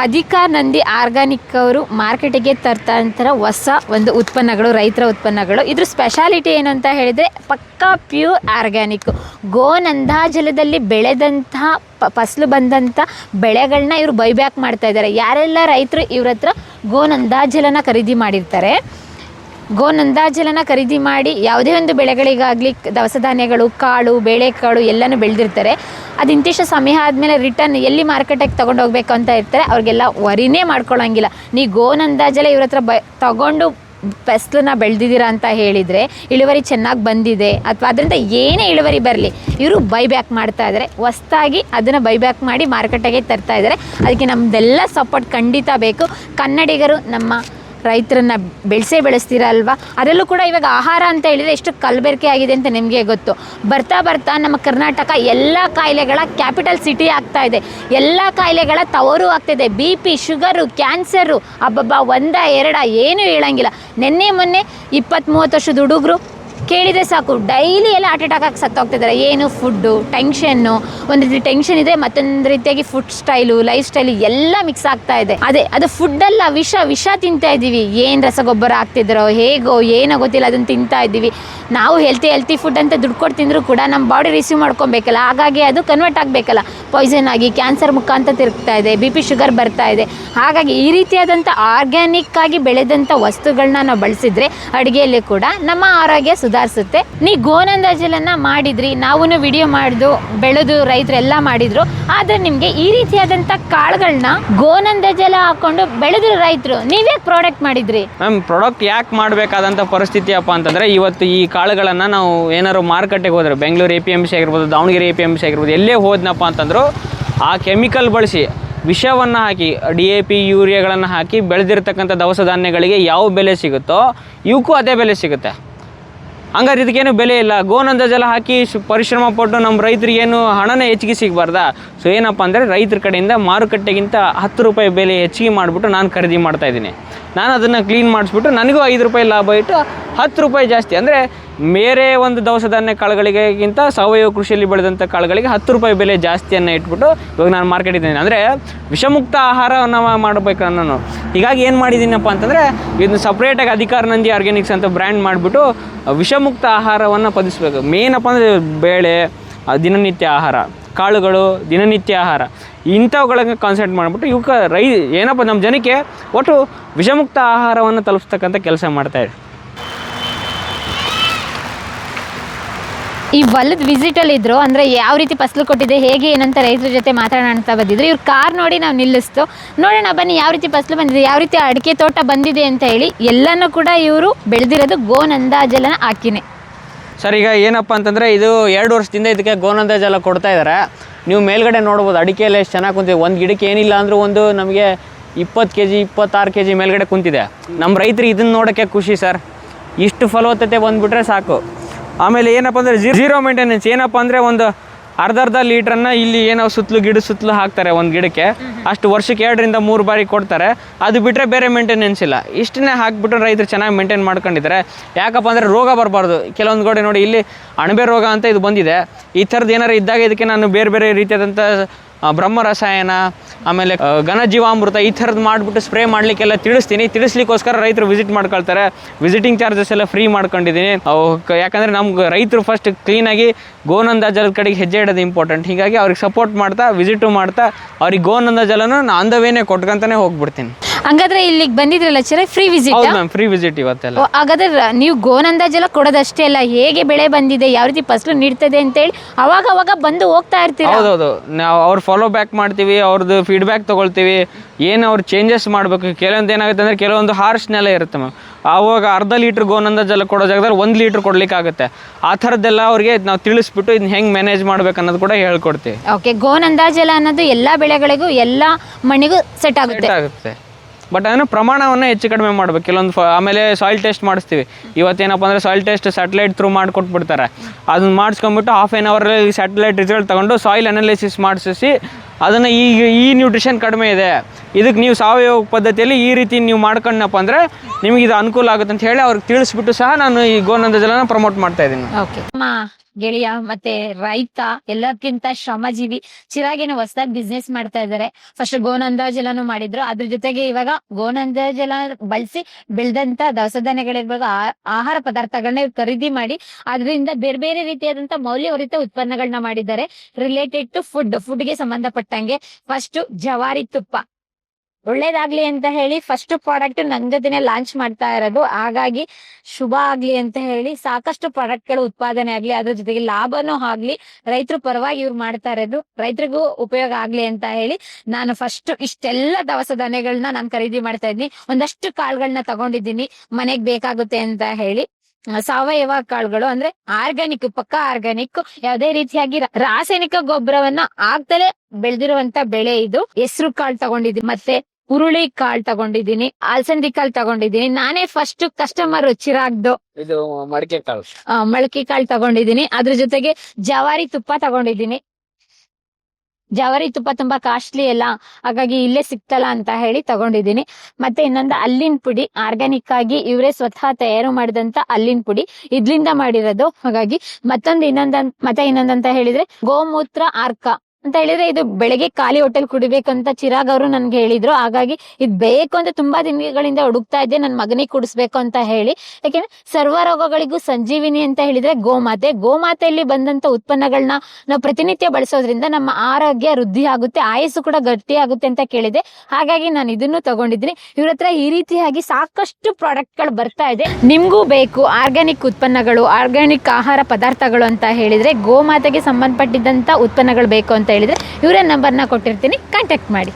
ಅಧಿಕಾರ ನಂದಿ ಆರ್ಗಾನಿಕ್ ಅವರು ಮಾರ್ಕೆಟಿಗೆ ತರ್ತಂತರ ಹೊಸ ಒಂದು ಉತ್ಪನ್ನಗಳು, ರೈತರ ಉತ್ಪನ್ನಗಳು. ಇದ್ರ ಸ್ಪೆಷಾಲಿಟಿ ಏನು ಅಂತ ಹೇಳಿದ್ರೆ ಪಕ್ಕಾ ಪ್ಯೂರ್ ಆರ್ಗ್ಯಾನಿಕ್ ಗೋನಂದಾಜಲದಲ್ಲಿ ಬೆಳೆದಂತಹ ಫಸಲು ಬಂದಂಥ ಬೆಳೆಗಳನ್ನ ಇವರು ಬೈಬ್ಯಾಕ್ ಮಾಡ್ತಾ ಇದ್ದಾರೆ. ಯಾರೆಲ್ಲ ರೈತರು ಇವ್ರ ಹತ್ರ ಗೋನಂದಾಜಲನ ಖರೀದಿ ಮಾಡಿರ್ತಾರೆ ಗೋನಂದಾಜಲನ ಖರೀದಿ ಮಾಡಿ ಯಾವುದೇ ಒಂದು ಬೆಳೆಗಳಿಗಾಗಲಿ ದವಸ ಧಾನ್ಯಗಳು ಕಾಳು, ಬೇಳೆಕಾಳು ಎಲ್ಲನೂ ಬೆಳೆದಿರ್ತಾರೆ. ಅದು ಇಂತಿಷ್ಟು ಸಮಯ ಆದಮೇಲೆ ರಿಟರ್ನ್ ಎಲ್ಲಿ ಮಾರ್ಕೆಟಿಗೆ ತೊಗೊಂಡು ಹೋಗ್ಬೇಕು ಅಂತ ಇರ್ತಾರೆ, ಅವ್ರಿಗೆಲ್ಲ ವರಿನೇ ಮಾಡ್ಕೊಳ್ಳೋಂಗಿಲ್ಲ ನೀ ಗೋನಂದಾಜಲ ಇವ್ರ ಹತ್ರ ಬ, ತೊಗೊಂಡು ಫಸಲನ್ನ ಬೆಳೆದಿದ್ದೀರಾ ಅಂತ ಹೇಳಿದರೆ ಇಳುವರಿ ಚೆನ್ನಾಗಿ ಬಂದಿದೆ, ಅಥವಾ ಅದರಿಂದ ಏನೇ ಇಳುವರಿ ಬರಲಿ, ಇವರು ಬೈಬ್ಯಾಕ್ ಮಾಡ್ತಾ ಇದ್ದಾರೆ ಹೊಸ್ತಾಗಿ ಅದನ್ನು ಬೈಬ್ಯಾಕ್ ಮಾಡಿ ಮಾರುಕಟ್ಟೆಗೆ ತರ್ತಾ ಇದ್ದಾರೆ ಅದಕ್ಕೆ ನಮ್ಮದೆಲ್ಲ ಸಪೋರ್ಟ್ ಖಂಡಿತ ಬೇಕು. ಕನ್ನಡಿಗರು ನಮ್ಮ ರೈತರನ್ನ ಬೆಳೆಸೇ ಬೆಳೆಸ್ತೀರ ಅಲ್ವಾ? ಅದರಲ್ಲೂ ಕೂಡ ಇವಾಗ ಆಹಾರ ಅಂತ ಹೇಳಿದರೆ ಎಷ್ಟು ಕಲಬೆರಕೆ ಆಗಿದೆ ಅಂತ ನಿಮಗೆ ಗೊತ್ತು. ಬರ್ತಾ ಬರ್ತಾ ನಮ್ಮ ಕರ್ನಾಟಕ ಎಲ್ಲ ಕಾಯಿಲೆಗಳ ಕ್ಯಾಪಿಟಲ್ ಸಿಟಿ ಆಗ್ತಾ ಇದೆ. ಎಲ್ಲ ಕಾಯಿಲೆಗಳ ತವರು ಆಗ್ತಿದೆ ಬಿ ಪಿ, ಶುಗರು, ಕ್ಯಾನ್ಸರು, ಅಬ್ಬಬ್ಬ, ಒಂದ, ಎರಡ, ಏನೂ ಹೇಳಂಗಿಲ್ಲ. ನಿನ್ನೆ ಮೊನ್ನೆ ಇಪ್ಪತ್ತು ಮೂವತ್ತು ವರ್ಷದ ಹುಡುಗರು ಕೇಳಿದರೆ ಸಾಕು. ಡೈಲಿ ಎಲ್ಲ ಹಾರ್ಟ್ ಅಟ್ಯಾಕ್ ಆಗಿ ಸತ್ತೋಗ್ತಿದ್ದಾರೆ. ಏನು ಫುಡ್ಡು ಟೆನ್ಷನ್ನು ಒಂದು ರೀತಿ ಟೆನ್ಷನ್ ಇದೆ ಮತ್ತೊಂದು ರೀತಿಯಾಗಿ ಫುಡ್ ಸ್ಟೈಲು ಲೈಫ್ ಸ್ಟೈಲು ಎಲ್ಲ ಮಿಕ್ಸ್ ಆಗ್ತಾ ಇದೆ. ಅದೇ, ಅದು ಫುಡ್ಡೆಲ್ಲ ವಿಷ ವಿಷ ತಿಂತಾ ಇದ್ದೀವಿ. ಏನು ರಸಗೊಬ್ಬರ ಆಗ್ತಿದ್ರೋ ಹೇಗೋ, ಏನೋ ಗೊತ್ತಿಲ್ಲ, ಅದನ್ನು ತಿಂತಾ ಇದ್ದೀವಿ. ನಾವು ಹೆಲ್ತಿ ಹೆಲ್ತಿ ಫುಡ್ ಅಂತ ದುಡ್ಡು ಕೊಟ್ಟು ತಿಂದರೂ ಕೂಡ ನಮ್ಮ ಬಾಡಿ ರಿಸೀವ್ ಮಾಡ್ಕೊಬೇಕಲ್ಲ. ಹಾಗಾಗಿ ಅದು ಕನ್ವರ್ಟ್ ಆಗಬೇಕಲ್ಲ. ಪಾಯ್ಸನ್ ಆಗಿ ಕ್ಯಾನ್ಸರ್ ಮುಖಾಂತರ ತಿರುಗ್ತಾ ಇದೆ ಬಿ ಪಿ ಶುಗರ್ ಬರ್ತಾ ಇದೆ. ಹಾಗಾಗಿ ಈ ರೀತಿಯಾದಂಥ ಆರ್ಗ್ಯಾನಿಕ್ ಆಗಿ ಬೆಳೆದಂಥ ವಸ್ತುಗಳನ್ನ ನಾವು ಬಳಸಿದ್ರೆ ಅಡುಗೆಯಲ್ಲಿ ಕೂಡ ನಮ್ಮ ಆರೋಗ್ಯ ಸುಧಾರಿಸುತ್ತೆ ನೀ ಗೋನಂದ ಜಲನ ಮಾಡಿದ್ರಿ ನಾವು ವಿಡಿಯೋ ಮಾಡಿದ್ದು ಬೆಳೆದು ರೈತರೆಲ್ಲ ಮಾಡಿದ್ರು. ಆದ್ರೆ ನಿಮಗೆ ಈ ರೀತಿಯಾದಂಥ ಕಾಳುಗಳನ್ನ ಗೋನಂದ ಜಲ ಹಾಕೊಂಡು ಬೆಳೆದ್ರು ರೈತರು ನೀವೇ ಪ್ರಾಡಕ್ಟ್ ಮಾಡಿದ್ರಿ? ಮ್ಯಾಮ್ ಪ್ರಾಡಕ್ಟ್ ಯಾಕೆ ಮಾಡಬೇಕಾದಂಥ ಪರಿಸ್ಥಿತಿ ಅಪ್ಪ ಅಂತಂದರೆ, ಇವತ್ತು ಈ ಕಾಳುಗಳನ್ನು ನಾವು ಏನಾದ್ರು ಮಾರುಕಟ್ಟೆಗೆ ಹೋದ್ರೆ, Bengaluru A P M C ಆಗಿರ್ಬೋದು, Davanagere A P M C ಆಗಿರ್ಬೋದು, ಎಲ್ಲೇ ಹೋದ್ನಪ್ಪ ಅಂತಂದ್ರು, ಆ ಕೆಮಿಕಲ್ ಬಳಸಿ ವಿಷವನ್ನು ಹಾಕಿ ಡಿ ಎ ಪಿ ಯೂರಿಯಾಗಳನ್ನು ಹಾಕಿ ಬೆಳೆದಿರ್ತಕ್ಕಂಥ ದವಸ ಧಾನ್ಯಗಳಿಗೆ ಯಾವ ಬೆಲೆ ಸಿಗುತ್ತೋ ಇವಕ್ಕೂ ಅದೇ ಬೆಲೆ ಸಿಗುತ್ತೆ. ಹಂಗಾರೆ ಇದಕ್ಕೇನು ಬೆಲೆ ಇಲ್ಲ. ಗೋನಂದ ಜಲ ಹಾಕಿ ಪರಿಶ್ರಮ ಪಟ್ಟು ನಮ್ಮ ರೈತರಿಗೇನು ಹಣನೇ ಹೆಚ್ಚಿಗೆ ಸಿಗಬಾರ್ದಾ? ಸೊ ಏನಪ್ಪ ಅಂದರೆ ರೈತರ ಕಡೆಯಿಂದ ಮಾರುಕಟ್ಟೆಗಿಂತ ಹತ್ತು ರೂಪಾಯಿ ಬೆಲೆ ಹೆಚ್ಚಿಗೆ ಮಾಡಿಬಿಟ್ಟು ನಾನು ಖರೀದಿ ಮಾಡ್ತಾ ಇದ್ದೀನಿ. ನಾನು ಅದನ್ನು ಕ್ಲೀನ್ ಮಾಡಿಸ್ಬಿಟ್ಟು ನನಗೂ ಐದು ರೂಪಾಯಿ ಲಾಭ ಇಟ್ಟು ಹತ್ತು ರೂಪಾಯಿ ಜಾಸ್ತಿ. ಅಂದರೆ ಬೇರೆ ಒಂದು ದವಸ ಧಾನ್ಯ ಕಾಳುಗಳಿಗಿಂತ ಸಾವಯವ ಕೃಷಿಯಲ್ಲಿ ಬೆಳೆದಂಥ ಕಾಳುಗಳಿಗೆ ಹತ್ತು ರೂಪಾಯಿ ಬೆಲೆ ಜಾಸ್ತಿಯನ್ನು ಇಟ್ಬಿಟ್ಟು ಇವಾಗ ನಾನು ಮಾರ್ಕೆಟ್ ಇದ್ದೀನಿ. ಅಂದರೆ ವಿಷಮುಕ್ತ ಆಹಾರವನ್ನು ಮಾಡಬೇಕು ನಾನು ಹೀಗಾಗಿ ಏನು ಮಾಡಿದ್ದೀನಪ್ಪ ಅಂತಂದರೆ ಇದನ್ನು ಸಪ್ರೇಟಾಗಿ ಅಧಿಕಾರ ನಂದಿ ಆರ್ಗ್ಯಾನಿಕ್ಸ್ ಅಂತ ಬ್ರ್ಯಾಂಡ್ ಮಾಡಿಬಿಟ್ಟು ವಿಷಮುಕ್ತ ಆಹಾರವನ್ನು ಪದಿಸ್ಬೇಕು. ಮೇನಪ್ಪ ಅಂದರೆ ಬೇಳೆ ದಿನನಿತ್ಯ ಆಹಾರ, ಕಾಳುಗಳು, ದಿನನಿತ್ಯ ಆಹಾರ. ಇಂಥವುಗಳನ್ನು ಕಾನ್ಸಂಟ್ರೇಟ್ ಮಾಡಿಬಿಟ್ಟು ಇವಕ್ಕೆ ರೈ ಏನಪ್ಪ ನಮ್ಮ ಜನಕ್ಕೆ ಒಟ್ಟು ವಿಷಮುಕ್ತ ಆಹಾರವನ್ನು ತಲುಪಿಸ್ತಕ್ಕಂಥ ಕೆಲಸ ಮಾಡ್ತಾಯಿದೆ ಈ ಹೊಲದ ವಿಸಿಟ್ ಅಲ್ಲಿ ಇದ್ರು, ಅಂದ್ರೆ ಯಾವ ರೀತಿ ಫಸಲು ಕೊಟ್ಟಿದೆ, ಹೇಗೆ ಏನಂತ ರೈತರ ಜೊತೆ ಮಾತಾಡೋಣ ಅಂತ ಬಂದಿದ್ರು. ಇವ್ರ ಕಾರ್ ನೋಡಿ ನಾವು ನಿಲ್ಲಿಸ್ತು. ನೋಡೋಣ, ಬನ್ನಿ ಯಾವ ರೀತಿ ಫಸಲು ಬಂದಿದೆ, ಯಾವ ರೀತಿ ಅಡಿಕೆ ತೋಟ ಬಂದಿದೆ ಅಂತ ಹೇಳಿ, ಎಲ್ಲನೂ ಕೂಡ ಇವರು ಬೆಳೆದಿರೋದು ಗೋನಂದಾಜಲನ ಹಾಕಿನೇ ಸರ್, ಈಗ ಏನಪ್ಪ ಅಂತಂದರೆ, ಇದು ಎರಡು ವರ್ಷದಿಂದ ಇದಕ್ಕೆ ಗೋನಂದ ಜಲ ಕೊಡ್ತಾ ಇದ್ದಾರೆ ನೀವು ಮೇಲ್ಗಡೆ ನೋಡ್ಬೋದು, ಅಡಿಕೆಯಲ್ಲಿ ಎಷ್ಟು ಚೆನ್ನಾಗಿ ಕುಂತಿದೆ. ಒಂದು ಗಿಡಕ್ಕೆ ಏನಿಲ್ಲ ಅಂದರೂ ಒಂದು ನಮಗೆ ಇಪ್ಪತ್ತು ಕೆ ಜಿ ಇಪ್ಪತ್ತಾರು ಕೆ ಜಿ ಮೇಲ್ಗಡೆ ಕುಂತಿದೆ. ನಮ್ಮ ರೈತರು ಇದನ್ನು ನೋಡೋಕ್ಕೆ ಖುಷಿ, ಸರ್. ಇಷ್ಟು ಫಲವತ್ತತೆ ಬಂದುಬಿಟ್ರೆ ಸಾಕು. ಆಮೇಲೆ ಏನಪ್ಪ ಅಂದರೆ ಜೀರೋ ಮೇಂಟೆನೆನ್ಸ್ ಏನಪ್ಪ ಅಂದರೆ ಒಂದು ಅರ್ಧ ಅರ್ಧ ಲೀಟ್ರನ್ನ ಇಲ್ಲಿ ಏನೋ ಸುತ್ತಲೂ ಗಿಡ ಸುತ್ತಲೂ ಹಾಕ್ತಾರೆ ಒಂದು ಗಿಡಕ್ಕೆ. ಅಷ್ಟು ವರ್ಷಕ್ಕೆ ಎರಡರಿಂದ ಮೂರು ಬಾರಿ ಕೊಡ್ತಾರೆ. ಅದು ಬಿಟ್ಟರೆ ಬೇರೆ ಮೇಂಟೆನೆನ್ಸ್ ಇಲ್ಲ. ಇಷ್ಟನ್ನೇ ಹಾಕ್ಬಿಟ್ಟು ರೈತರು ಚೆನ್ನಾಗಿ ಮೇಂಟೈನ್ ಮಾಡ್ಕೊಂಡಿದ್ದಾರೆ. ಯಾಕಪ್ಪ ಅಂದರೆ ರೋಗ ಬರಬಾರ್ದು. ಕೆಲವೊಂದು ಕಡೆ ನೋಡಿ ಇಲ್ಲಿ ಅಣಬೆ ರೋಗ ಅಂತ ಇದು ಬಂದಿದೆ. ಈ ಥರದ್ದು ಏನಾರು ಇದ್ದಾಗ ಇದಕ್ಕೆ ನಾನು ಬೇರೆ ಬೇರೆ ರೀತಿಯಾದಂಥ ಬ್ರಹ್ಮ ರಸಾಯನ ಆಮೇಲೆ ಘನಜೀವಾಮೃತ ಈ ಥರದ್ದು ಮಾಡಿಬಿಟ್ಟು ಸ್ಪ್ರೇ ಮಾಡಲಿಕ್ಕೆಲ್ಲ ತಿಳಿಸ್ತೀನಿ. ತಿಳಿಸ್ಲಿಕ್ಕೋಸ್ಕರ ರೈತರು ವಿಸಿಟ್ ಮಾಡ್ಕೊಳ್ತಾರೆ. ವಿಸಿಟಿಂಗ್ ಚಾರ್ಜಸ್ ಎಲ್ಲ ಫ್ರೀ ಮಾಡ್ಕೊಂಡಿದ್ದೀನಿ. ಯಾಕಂದರೆ ನಮ್ಗೆ ರೈತರು ಫಸ್ಟ್ ಕ್ಲೀನಾಗಿ ಗೋನಂದ ಜಲದ ಕಡೆಗೆ ಹೆಜ್ಜೆ ಇಡೋದು ಇಂಪಾರ್ಟೆಂಟ್ ಹೀಗಾಗಿ ಅವ್ರಿಗೆ ಸಪೋರ್ಟ್ ಮಾಡ್ತಾ ವಿಸಿಟು ಮಾಡ್ತಾ ಅವ್ರಿಗೆ ಗೋನಂದ ಜಲನ ನಾನು ಅಂದವೇನೆ ಕೊಟ್ಕಂತಾನೆ ಹೋಗ್ಬಿಡ್ತೀನಿ. ಹಂಗಾದ್ರೆ ಇಲ್ಲಿಗೆ ಬಂದಿದ್ರಲ್ಲ ಚರೇ ಫ್ರೀ ವಿಸಿಟ್ ಹೌದು ಮ್ಯಾಮ್ ಫ್ರೀ ವಿಸಿಟ್ ಇವತ್ತೆಲ್ಲ. ಓ, ಹಾಗಾದ್ರೆ ರ- ನೀವು ಗೋನಂದಾಜೆಲ್ಲ ಕೊಡೋದಷ್ಟೇ ಅಲ್ಲ ಹೇಗೆ ಬೆಳೆ ಬಂದಿದೆ ಯಾವ ರೀತಿ ಫಸಲು ನೀಡ್ತದೆ ಅಂತೇಳಿ ಅವಾಗ ಅವಾಗ ಬಂದು ಹೋಗ್ತಾ ಇರ್ತೀರಾ? ಹೌದೌದು. ನಾವು ಅವ್ರ ಫಾಲೋ ಬ್ಯಾಕ್ ಮಾಡ್ತೀವಿ ಅವ್ರದ್ದು ಫೀಡ್ಬ್ಯಾಕ್ ತೊಗೊಳ್ತೀವಿ ಏನು ಅವ್ರು ಚೇಂಜಸ್ ಮಾಡಬೇಕು ಕೆಲವೊಂದು ಏನಾಗುತ್ತೆ ಅಂದರೆ ಕೆಲವೊಂದು ಹಾರ್ಶ್ ನೆಲ ಇರುತ್ತೆ ಮ್ಯಾಮ್ ಆವಾಗ ಅರ್ಧ ಲೀಟ್ರ್ ಗೋನಂದ ಜಲ ಕೊಡೋ ಜಾಗದಲ್ಲಿ ಒಂದು ಲೀಟ್ರ್ ಕೊಡ್ಲಿಕ್ಕಾಗುತ್ತೆ. ಆ ಥರದ್ದೆಲ್ಲ ಅವ್ರಿಗೆ ನಾವು ತಿಳಿಸ್ಬಿಟ್ಟು ಇದನ್ನ ಹೆಂಗೆ ಮ್ಯಾನೇಜ್ ಮಾಡ್ಬೇಕು ಅನ್ನೋದು ಕೂಡ ಹೇಳ್ಕೊಡ್ತೀವಿ. ಓಕೆ ಗೋನಂದಾಜಲ ಅನ್ನೋದು ಎಲ್ಲ ಬೆಳೆಗಳಿಗೂ ಎಲ್ಲ ಮಣ್ಣಿಗೂ ಸೆಟ್ ಆಗುತ್ತೆ. ಆಗುತ್ತೆ. ಬಟ್ ಅದನ್ನು ಪ್ರಮಾಣವನ್ನು ಹೆಚ್ಚು ಕಡಿಮೆ ಮಾಡ್ಬೇಕು. ಕೆಲವೊಂದು ಆಮೇಲೆ ಸಾಯಿಲ್ ಟೆಸ್ಟ್ ಮಾಡಿಸ್ತೀವಿ. ಇವತ್ತೇನಪ್ಪ ಅಂದರೆ ಸಾಯಿಲ್ ಟೆಸ್ಟ್ ಸ್ಯಾಟಲೈಟ್ ಥ್ರೂ ಮಾಡಿಕೊಟ್ಬಿಡ್ತಾರೆ. ಅದನ್ನ ಮಾಡಿಸ್ಕೊಂಬಿಟ್ಟು ಹಾಫ್ ಆನ್ ಅವರಲ್ಲಿ ಸ್ಯಾಟಲೈಟ್ ರಿಸಲ್ಟ್ ತಗೊಂಡು ಸಾಯಿಲ್ ಅನಾಲಿಸಿಸ್ ಮಾಡಿಸಿ ಅದನ್ನು ಈಗ ಈ ನ್ಯೂಟ್ರಿಷನ್ ಕಡಿಮೆ ಇದೆ. ಇದಕ್ಕೆ ನೀವು ಸಾವಯವ ಪದ್ಧತಿಯಲ್ಲಿ ಈ ರೀತಿ ನೀವು ಮಾಡ್ಕೊಂಡಪ್ಪ ಅಂದರೆ ನಿಮಗೆ ಇದು ಅನುಕೂಲ ಆಗುತ್ತೆ ಅಂತ ಹೇಳಿ ಅವ್ರಿಗೆ ತಿಳಿಸ್ಬಿಟ್ಟು ಸಹ ನಾನು ಈ ಗೋನಂದ ಜಲನ ಪ್ರಮೋಟ್ ಮಾಡ್ತಾ ಇದ್ದೀನಿ. ಓಕೆ ಗೆಳೆಯ ಮತ್ತೆ ರೈತ ಎಲ್ಲಕ್ಕಿಂತ ಶ್ರಮಜೀವಿ ಚಿರಾಗಿನ ಹೊಸದಾಗಿ ಬಿಸ್ನೆಸ್ ಮಾಡ್ತಾ ಇದ್ದಾರೆ ಫಸ್ಟ್ ಗೋನಂದಾಜಲನು ಮಾಡಿದ್ರು. ಅದ್ರ ಜೊತೆಗೆ ಇವಾಗ ಗೋನಂದಾಜಲ ಬಳಸಿ ಬೆಳೆದಂತ ದವಸ ಧಾನ್ಯಗಳಿರ್ಬೋದು ಆಹಾರ ಪದಾರ್ಥಗಳನ್ನ ಖರೀದಿ ಮಾಡಿ ಅದರಿಂದ ಬೇರೆ ಬೇರೆ ರೀತಿಯಾದಂತ ಮೌಲ್ಯವರಿತ ಉತ್ಪನ್ನಗಳನ್ನ ಮಾಡಿದ್ದಾರೆ. ರಿಲೇಟೆಡ್ ಟು ಫುಡ್ ಫುಡ್ಗೆ ಸಂಬಂಧಪಟ್ಟಂಗೆ ಫಸ್ಟ್ ಜವಾರಿ ತುಪ್ಪ. ಒಳ್ಳೇದಾಗ್ಲಿ ಅಂತ ಹೇಳಿ ಫಸ್ಟ್ ಪ್ರಾಡಕ್ಟ್ ನನ್ ಜೊತೆನೆ ಲಾಂಚ್ ಮಾಡ್ತಾ ಇರೋದು. ಹಾಗಾಗಿ ಶುಭ ಆಗ್ಲಿ ಅಂತ ಹೇಳಿ ಸಾಕಷ್ಟು ಪ್ರಾಡಕ್ಟ್ಗಳು ಉತ್ಪಾದನೆ ಆಗ್ಲಿ, ಅದ್ರ ಜೊತೆಗೆ ಲಾಭನೂ ಆಗ್ಲಿ, ರೈತರು ಪರವಾಗಿ ಇವ್ರು ಮಾಡ್ತಾ ಇರೋದು. ರೈತರಿಗೂ ಉಪಯೋಗ ಆಗ್ಲಿ ಅಂತ ಹೇಳಿ ನಾನು ಫಸ್ಟ್ ಇಷ್ಟೆಲ್ಲ ದವಸ ಧಾನ್ಯಗಳನ್ನ ನಾನು ಖರೀದಿ ಮಾಡ್ತಾ ಇದ್ದೀನಿ ಒಂದಷ್ಟು ಕಾಳುಗಳನ್ನ ತಗೊಂಡಿದ್ದೀನಿ. ಮನೆಗ್ ಬೇಕಾಗುತ್ತೆ ಅಂತ ಹೇಳಿ. ಸಾವಯವ ಕಾಳುಗಳು ಅಂದ್ರೆ ಆರ್ಗ್ಯಾನಿಕ್ ಪಕ್ಕ ಆರ್ಗ್ಯಾನಿಕ್ ಯಾವುದೇ ರೀತಿಯಾಗಿ ರಾಸಾಯನಿಕ ಗೊಬ್ಬರವನ್ನ ಆಗ್ದಲೇ ಬೆಳೆದಿರುವಂತ ಬೆಳೆ ಇದು. ಹೆಸರು ಕಾಳು ತಗೊಂಡಿದ್ದೀನಿ. ಮತ್ತೆ ಹುರುಳಿ ಕಾಳ್ ತಗೊಂಡಿದ್ದೀನಿ ಅಲ್ಸಂದಿ ಕಾಳ್ ತಗೊಂಡಿದ್ದೀನಿ. ನಾನೇ ಫಸ್ಟ್ ಕಸ್ಟಮರ್ ಚಿರಾಗ್ದು. ಇದು ಮಡಿಕೆ ಕಾಳು ಮೊಳಕೆ ಕಾಳು ತಗೊಂಡಿದ್ದೀನಿ. ಅದ್ರ ಜೊತೆಗೆ ಜವಾರಿ ತುಪ್ಪ ತಗೊಂಡಿದ್ದೀನಿ. ಜವಾರಿ ತುಪ್ಪ ತುಂಬಾ ಕಾಸ್ಟ್ಲಿ ಅಲ್ಲ ಹಾಗಾಗಿ ಇಲ್ಲೇ ಸಿಕ್ತಲ್ಲ ಅಂತ ಹೇಳಿ ತಗೊಂಡಿದ್ದೀನಿ. ಮತ್ತೆ ಇನ್ನೊಂದು ಅಲ್ಲಿನ ಪುಡಿ ಆರ್ಗ್ಯಾನಿಕ್ ಆಗಿ ಇವರೇ ಸ್ವತಃ ತಯಾರು ಮಾಡಿದಂತ ಅಲ್ಲಿನ ಪುಡಿ. ಇದ್ಲಿಂದ ಮಾಡಿರೋದು ಹಾಗಾಗಿ ಮತ್ತೊಂದು ಇನ್ನೊಂದ್ ಮತ್ತೆ ಇನ್ನೊಂದಂತ ಹೇಳಿದ್ರೆ ಗೋಮೂತ್ರ ಆರ್ಕ. ಅಂತ ಹೇಳಿದ್ರೆ ಇದು ಬೆಳಗ್ಗೆ ಖಾಲಿ ಹೋಟೆಲ್ ಕುಡಿಬೇಕಂತ ಚಿರಾಗ್ ಅವರು ನನ್ಗೆ ಹೇಳಿದ್ರು. ಹಾಗಾಗಿ ಇದು ಬೇಕು ಅಂತ ತುಂಬಾ ದಿನಗಳಿಂದ ಹುಡುಕ್ತಾ ಇದ್ದೆ. ನನ್ನ ಮಗನಿಗೆ ಕುಡಿಸ್ಬೇಕು ಅಂತ ಹೇಳಿ. ಯಾಕೆಂದ್ರೆ ಸರ್ವ ರೋಗಗಳಿಗೂ ಸಂಜೀವಿನಿ ಅಂತ ಹೇಳಿದ್ರೆ ಗೋಮಾತೆ. ಗೋಮಾತೆಯಲ್ಲಿ ಬಂದಂತ ಉತ್ಪನ್ನಗಳನ್ನ ನಾವು ಪ್ರತಿನಿತ್ಯ ಬಳಸೋದ್ರಿಂದ ನಮ್ಮ ಆರೋಗ್ಯ ವೃದ್ಧಿ ಆಗುತ್ತೆ. ಆಯಸ್ಸು ಕೂಡ ಗಟ್ಟಿ ಆಗುತ್ತೆ ಅಂತ ಕೇಳಿದೆ. ಹಾಗಾಗಿ ನಾನು ಇದನ್ನು ತಗೊಂಡಿದ್ದೀನಿ. ಇವ್ರ ಹತ್ರ ಈ ರೀತಿಯಾಗಿ ಸಾಕಷ್ಟು ಪ್ರಾಡಕ್ಟ್ಗಳು ಬರ್ತಾ ಇದೆ. ನಿಮ್ಗೂ ಬೇಕು ಆರ್ಗ್ಯಾನಿಕ್ ಉತ್ಪನ್ನಗಳು, ಆರ್ಗ್ಯಾನಿಕ್ ಆಹಾರ ಪದಾರ್ಥಗಳು ಅಂತ ಹೇಳಿದ್ರೆ ಗೋಮಾತೆಗೆ ಸಂಬಂಧಪಟ್ಟಿದ್ದಂತ ಉತ್ಪನ್ನಗಳು ಬೇಕು ಅಂತ ಹೇಳಿದ್ರೆ ಇವರೇ ನಂಬರ್ನ ಕೊಟ್ಟಿರ್ತೀನಿ ಕಾಂಟ್ಯಾಕ್ಟ್ ಮಾಡಿ.